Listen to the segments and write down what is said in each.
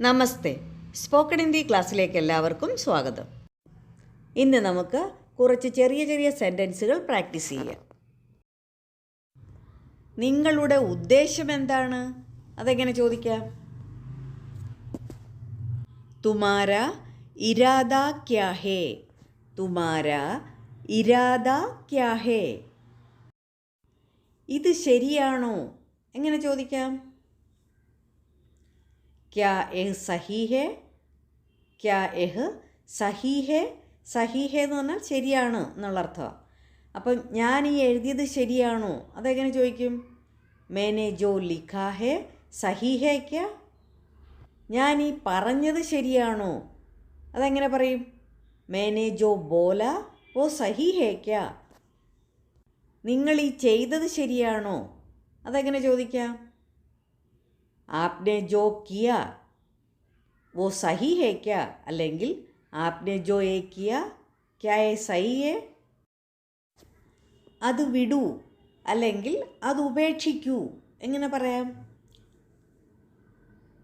നമസ്തേ. Spoken Hindi ക്ലാസ്സിലേക്ക് എല്ലാവർക്കും സ്വാഗതം. ഇന്ന് നമുക്ക് കുറച്ച് ചെറിയ ചെറിയ സെന്റൻസുകൾ പ്രാക്ടീസ് ചെയ്യാം. നിങ്ങളുടെ ഉദ്ദേശം എന്താണ്? അതെങ്ങനെ ചോദിക്കാം? തുമാര ഇരാദ ക്യാ ഹേ. തുമാര ഇരാദ ക്യാ ഹേ. ഇത് ശരിയാണോ? എങ്ങനെ ചോദിക്കാം? क्या यह सही है? क्या यह സഹി ഹേ സഹി ഹേ എന്ന് പറഞ്ഞാൽ ശരിയാണ് എന്നുള്ള അർത്ഥമാണ് അപ്പം ഞാൻ ഈ എഴുതിയത് ശരിയാണോ? അതെങ്ങനെ ചോദിക്കും? മേനെ ജോ ലിഖാ ഹേ സഹി ഹേ ക്യാ? ഞാൻ ഈ പറഞ്ഞത് ശരിയാണോ? അതെങ്ങനെ പറയും? മേനെ ജോ ബോല ഓ സഹി ഹേ ക്യാ? നിങ്ങൾ ഈ ചെയ്തത് ശരിയാണോ? അതെങ്ങനെ ചോദിക്കാം? आपने जो किया वो सही है क्या അല്ലെങ്കിൽ आपने जो ये किया क्या ये सही है അത് വിടൂ അല്ലെങ്കിൽ അത് ഉപേക്ഷിക്കൂ എങ്ങനെ പറയാം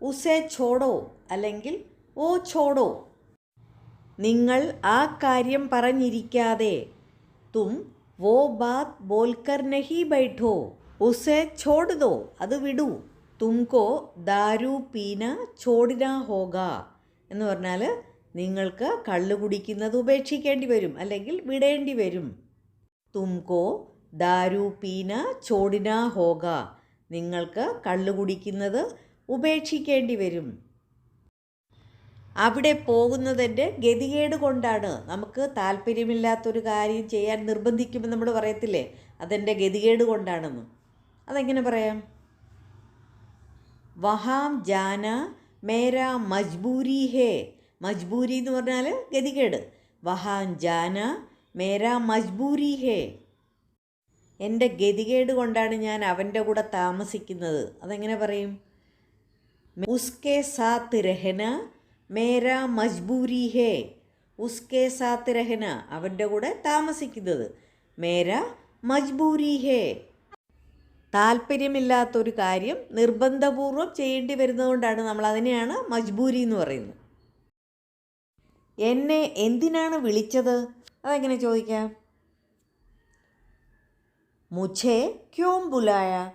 ഉസേ ഛോടോ അല്ലെങ്കിൽ ഓ ഛോടോ നിങ്ങൾ ആ കാര്യം പറഞ്ഞിരിക്കാതെ തും വോ ബാത് ബോൽക്കർ നഹി ബൈഠോ ഉസേ ഛോട് ദോ അത് വിടൂ തുംകോ ദാരു പീന ചോടിന ഹോഗ എന്ന് പറഞ്ഞാൽ നിങ്ങൾക്ക് കള്ളു കുടിക്കുന്നത് ഉപേക്ഷിക്കേണ്ടി വരും അല്ലെങ്കിൽ വിടേണ്ടി വരും. തുംകോ ദാരു പീന ചോടിന ഹോഗ നിങ്ങൾക്ക് കള്ളു കുടിക്കുന്നത് ഉപേക്ഷിക്കേണ്ടി വരും. അവിടെ പോകുന്നതിന്റെ ഗതികേട് കൊണ്ടാണ് നമുക്ക് താല്പര്യമില്ലാത്തൊരു കാര്യം ചെയ്യാൻ നിർബന്ധിക്കുമെന്ന് നമ്മൾ പറയത്തില്ലേ? അതെന്റെ ഗതികേട് കൊണ്ടാണെന്ന്. അതെങ്ങനെ പറയാം? വഹാം ജാന മേര മജ്ബൂരി ഹേ. മജ്ബൂരി എന്ന് പറഞ്ഞാൽ ഗതികേട്. വഹാം ജാന മേര മജ്ബൂരി ഹേ. എന്റെ ഗതികേട് കൊണ്ടാണ് ഞാൻ അവന്റെ കൂടെ താമസിക്കുന്നത്. അതെങ്ങനെ പറയും? ഉസ്കെ സാത്ത് രഹന മേര മജ്ബൂരി ഹേ. ഉസ്കെ സാത്ത് രഹന അവന്റെ കൂടെ താമസിക്കുന്നത്. മേര മജ്ബൂരി ഹേ. താല്പര്യമില്ലാത്തൊരു കാര്യം നിർബന്ധപൂർവം ചെയ്യേണ്ടി വരുന്നതുകൊണ്ടാണ് നമ്മൾ അതിനെയാണ് മജ്ബൂരി എന്ന് പറയുന്നത്. എന്നെ എന്തിനാണ് വിളിച്ചത്? അതെങ്ങനെ ചോദിക്കാം? മുഛേ ക്യോം ബുലായ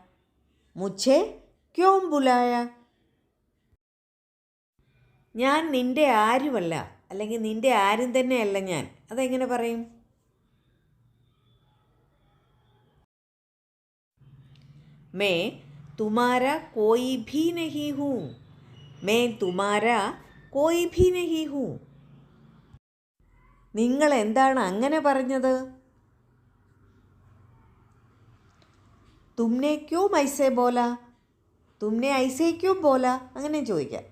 മുഛേ ക്യോം ബുലായ ഞാൻ നിന്റെ ആരുമല്ല അല്ലെങ്കിൽ നിന്റെ ആരും തന്നെയല്ല ഞാൻ. അതെങ്ങനെ പറയും? મેં તુમારા કોઈ ભી નહીં હું મેં તુમારા કોઈ ભી નહીં હું നിങ്ങൾ എന്താണ് അങ്ങനെ പറഞ്ഞത്? തുമ്നെ ക്യൂ ഐസേ ബോല? തുമ്നെ ഐസേ ക്യൂ ബോല? അങ്ങനെ ചോദിക്കാം.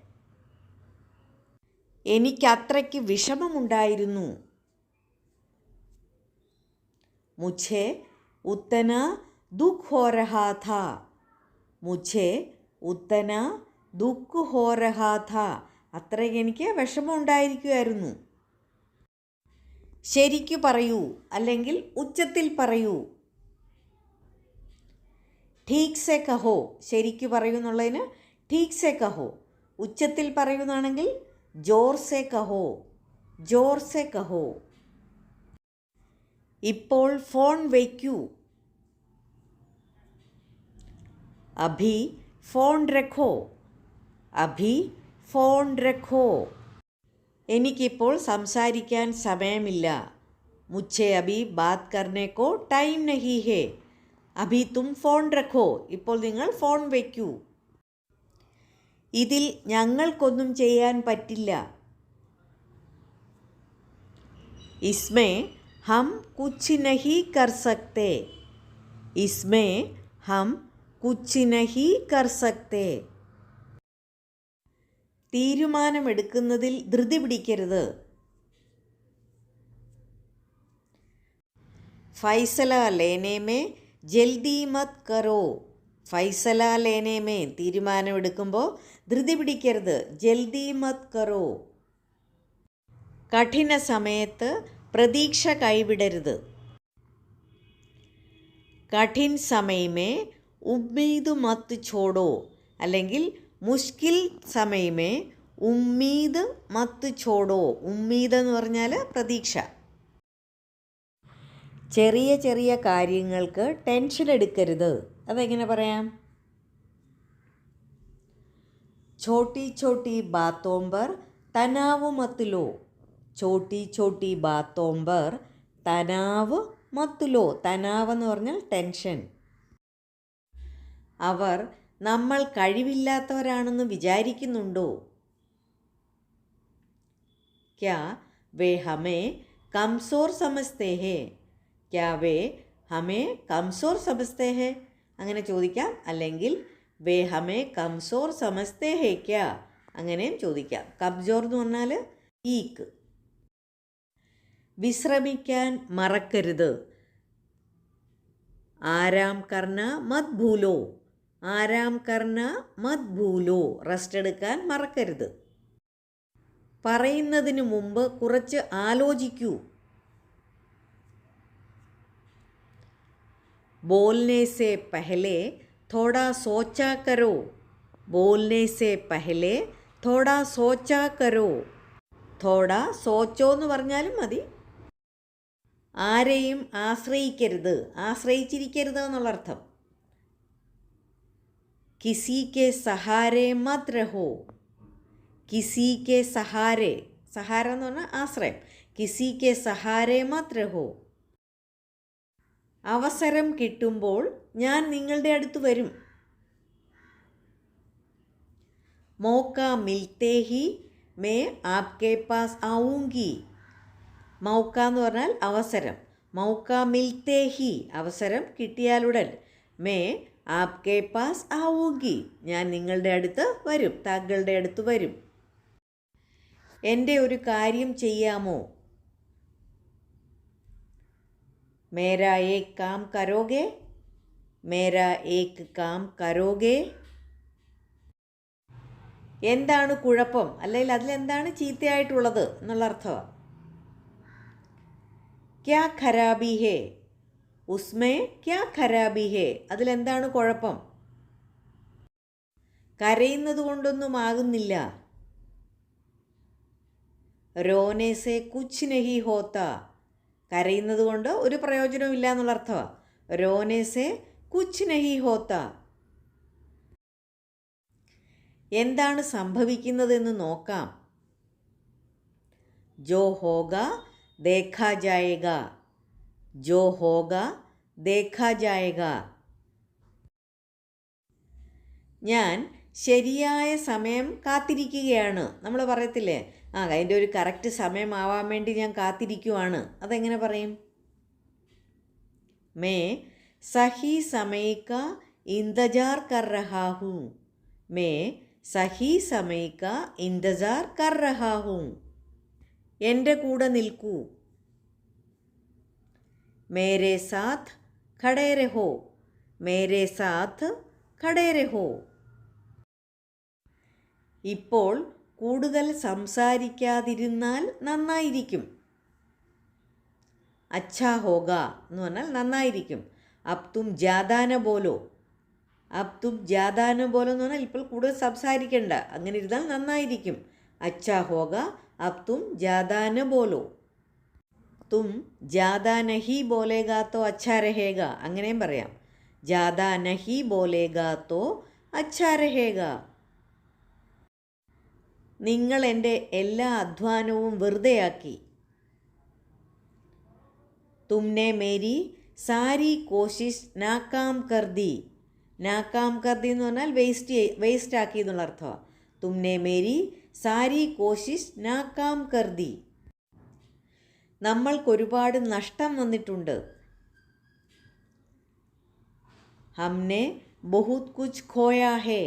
എനിക്കത്രയ്ക്ക് വിഷമമുണ്ടായിരുന്നു. മുഛേ ഉത്തന दुख हो रहा था മുജെ ഉത്തന ദുഃഖ് ഹോരഹാഥ അത്ര എനിക്ക് വിഷമം ഉണ്ടായിരിക്കുമായിരുന്നു ശരിക്കു പറയൂ അല്ലെങ്കിൽ ഉച്ചത്തിൽ പറയൂ. ഠീക് സെ കഹോ. ശരിക്കു പറയൂ എന്നുള്ളതിന് ഠീക് സെ കഹോ. ഉച്ചത്തിൽ പറയുന്നതാണെങ്കിൽ ജോർ സെ കഹോ. ജോർ സെ കഹോ. ഇപ്പോൾ ഫോൺ വയ്ക്കൂ. അഭി ഫോൺ രഖോ? അഭി ഫോൺ രഖോ? എനിക്കിപ്പോൾ സംസാരിക്കാൻ സമയമില്ല. മുച്ചേ അഭി ബാത് കർണേക്കോ ടൈം നഹി ഹേ. അഭി തും ഫോൺ രഖോ? ഇപ്പോൾ നിങ്ങൾ ഫോൺ വയ്ക്കൂ ഇതിൽ ഞങ്ങൾക്കൊന്നും ചെയ്യാൻ പറ്റില്ല. ഇസ്മേ ഹം കുച്ച് നഹി കർ സക്തേ. ഇസ്മേ ഹം കുച്ച് നഹി കർ സക്തേ തീരുമാനമെടുക്കുന്നതിൽ ധൃതി പിടിക്കരുത്. ഫൈസല ലേനേമേ ജൽദി മത് കറോ ഫൈസല ലേനേമേ തീരുമാനമെടുക്കുമ്പോൾ ധൃതി പിടിക്കരുത്. ജൽദി മത് കറോ കഠിന സമയത്ത് പ്രതീക്ഷ കൈവിടരുത്. കഠിൻ സമയമേ ഉമ്മീദ് മത്ത് ചോടോ അല്ലെങ്കിൽ മുഷ്കിൽ സമയമേ ഉമ്മീദ് മത്ത് ചോടോ ഉമ്മീദ് എന്ന് പറഞ്ഞാൽ പ്രതീക്ഷ. ചെറിയ ചെറിയ കാര്യങ്ങൾക്ക് ടെൻഷൻ എടുക്കരുത്. അതെങ്ങനെ പറയാം? ചോട്ടി ചോട്ടി ബാത്തോംബർ തനാവ് മത്തുലോ ചോട്ടി ചോട്ടി ബാത്തോംബർ തനാവ് മത്തുലോ തനാവ് എന്ന് പറഞ്ഞാൽ ടെൻഷൻ. അവർ നമ്മൾ കഴിവില്ലാത്തവരാണെന്ന് വിചാരിക്കുന്നുണ്ടോ? ക്യാ വേ ഹമേ കംസോർ സമസ്തേ ഹേ ക്യാ വേ ഹമേ കംസോർ സമസ്തേ ഹേ അങ്ങനെ ചോദിക്കാം. അല്ലെങ്കിൽ വേ ഹമേ കംസോർ സമസ്തേ ഹേ ക്യാ. അങ്ങനെയും ചോദിക്കാം. കംസോർ എന്ന് പറഞ്ഞാൽ ഈക്ക്. വിശ്രമിക്കാൻ മറക്കരുത്. ആരാം കർണ മത് ഭൂലോ ആരാം കർണ മത് ഭൂലോ റെസ്റ്റ് എടുക്കാൻ മറക്കരുത് പറയുന്നതിന് മുമ്പ് കുറച്ച് ആലോചിക്കൂ बोलने से पहले थोड़ा सोचा करो बोलने से पहले थोड़ा सोचा करो थोड़ा സോച്ചോ എന്ന് പറഞ്ഞാലും മതി ആരെയും ആശ്രയിക്കരുത് ആശ്രയിച്ചിരിക്കരുത് എന്നുള്ള അർത്ഥം കിസി के सहारे मत रहो। किसी के सहारे സഹാര എന്ന് പറഞ്ഞാൽ ആശ്രയം. കിസി കെ സഹാരെ മാത്രഹോ അവസരം കിട്ടുമ്പോൾ ഞാൻ നിങ്ങളുടെ അടുത്ത് വരും. മൗക്ക മിൽത്തേ ഹി മേ ആപ്കെ പാസ് ആവുങ്കി. മൗക്ക എന്ന് പറഞ്ഞാൽ അവസരം. മൗക്ക മിൽത്തേ ഹി അവസരം കിട്ടിയാലുടൻ മേ ആപ്കെ പാസ് ആവുകി ഞാൻ നിങ്ങളുടെ അടുത്ത് വരും. താങ്കളുടെ അടുത്ത് വരും. എന്റെ ഒരു കാര്യം ചെയ്യാമോ? മേരാ ഏക് കാം കരോഗേ. മേരാ ഏക് കാം കരോഗേ. എന്താണ് കുഴപ്പം? അല്ലെങ്കിൽ അതിലെന്താണ് ചീത്തയായിട്ടുള്ളത് എന്നുള്ള അർത്ഥമാണ് ക്യാ ഖരാബി ഹേ? ഉസ്മേ ക്യാ ഖരാബി ഹേ? അതിലെന്താണ് കുഴപ്പം? കരയുന്നത് കൊണ്ടൊന്നും ആകുന്നില്ല രോനേസെ കുച്ച് നഹി ഹോത്ത. കരയുന്നത് കൊണ്ട് ഒരു പ്രയോജനവും ഇല്ല എന്നുള്ള അർത്ഥമാണ് രോനേസെ കുച്ച് നഹി ഹോത്ത. എന്താണ് സംഭവിക്കുന്നതെന്ന് നോക്കാം. ജോ ഹോഗ ദേഖാ ജായേഗ. ജോ ഹോഗ ദേഖാ ജായക ഞാൻ ശരിയായ സമയം കാത്തിരിക്കുകയാണ്. നമ്മൾ പറയത്തില്ലേ? ആ അതിന്റെ ഒരു കറക്റ്റ് സമയമാവാൻ വേണ്ടി ഞാൻ കാത്തിരിക്കുവാണ്. അതെങ്ങനെ പറയും? മേ സഹി സമയക്ക ഇന്തജാർ കർ രഹാ ഹൂ മേ സഹി സമയക്ക ഇന്തജാർ കർ രഹാ ഹൂ എന്റെ കൂടെ നിൽക്കൂ. മേരെ സാത്ത് ഖടേ രഹോ മേരെ സാത്ത് ഖടേ രഹോ ഇപ്പോൾ കൂടുതൽ സംസാരിക്കാതിരുന്നാൽ നന്നായിരിക്കും. അച്ഛാ ഹോഗ എന്ന് പറഞ്ഞാൽ നന്നായിരിക്കും. അബ് തും ജാദാന പോലോ അബ് തും ജാദാന പോലോ എന്ന് പറഞ്ഞാൽ ഇപ്പോൾ കൂടുതൽ സംസാരിക്കണ്ട. അങ്ങനെ ഇരുന്നാൽ നന്നായിരിക്കും. അച്ഛാ ഹോഗ അബ് തും ജാദാന പോലോ തും ജാദാ നഹി ബോലേഗാത്തോ അച്ഛാ രഹേഗ അങ്ങനെയും പറയാം. ജാദാ നഹി ബോലേഗാത്തോ അച്ഛാ രഹേഗ നിങ്ങൾ എന്റെ എല്ലാ അധ്വാനവും വെറുതെയാക്കി. തുമ്നെ മേരി സാരി കോശിഷ് നാക്കാം കർദി. നാക്കാം കർദി എന്ന് പറഞ്ഞാൽ വേസ്റ്റ് വേസ്റ്റ് ആക്കി എന്നുള്ള അർത്ഥമാണ് തുമ്നെ മേരി സാരി കോശിഷ് നാക്കാം കർദി. നമ്മൾക്കൊരുപാട് നഷ്ടം വന്നിട്ടുണ്ട്. ഹംനെ ബഹുത് കുച്ച് ഖോയാ ഹേ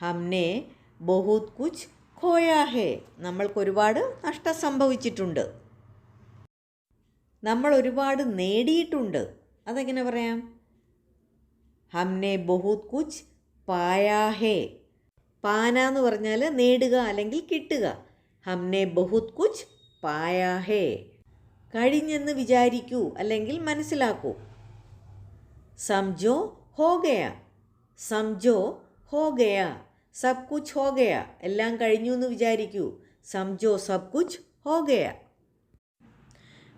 ഹംനെ ബഹുത് കുച്ച് ഖോയാ ഹേ നമ്മൾക്കൊരുപാട് നഷ്ടം സംഭവിച്ചിട്ടുണ്ട്. നമ്മൾ ഒരുപാട് നേടിയിട്ടുണ്ട്. അതെങ്ങനെ പറയാം? ഹംനെ ബഹുത് കുച്ച് പായാ ഹേ പാന എന്ന് പറഞ്ഞാൽ നേടുക അല്ലെങ്കിൽ കിട്ടുക. ഹംനെ ബഹുത് കുച്ച് പായാ ഹേ കഴിഞ്ഞെന്ന് വിചാരിക്കൂ അല്ലെങ്കിൽ മനസ്സിലാക്കൂ. സംജോ ഹോ ഗയ സംജോ ഹോ ഗയ സബ് കുച്ച് ഹോ ഗയ എല്ലാം കഴിഞ്ഞു എന്ന് വിചാരിക്കൂ. സംജോ സബ് കുച്ച് ഹോ ഗയ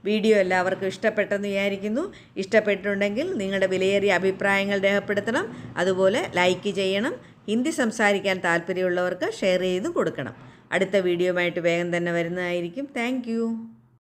വീഡിയോ എല്ലാവർക്കും ഇഷ്ടപ്പെട്ടെന്ന് വിചാരിക്കുന്നു. ഇഷ്ടപ്പെട്ടിട്ടുണ്ടെങ്കിൽ നിങ്ങളുടെ വിലയേറിയ അഭിപ്രായങ്ങൾ രേഖപ്പെടുത്തണം. അതുപോലെ ലൈക്ക് ചെയ്യണം. ഹിന്ദി സംസാരിക്കാൻ താല്പര്യമുള്ളവർക്ക് ഷെയർ ചെയ്ത് കൊടുക്കണം. അടുത്ത വീഡിയോയുമായിട്ട് വേഗം തന്നെ വരുന്നതായിരിക്കും. താങ്ക്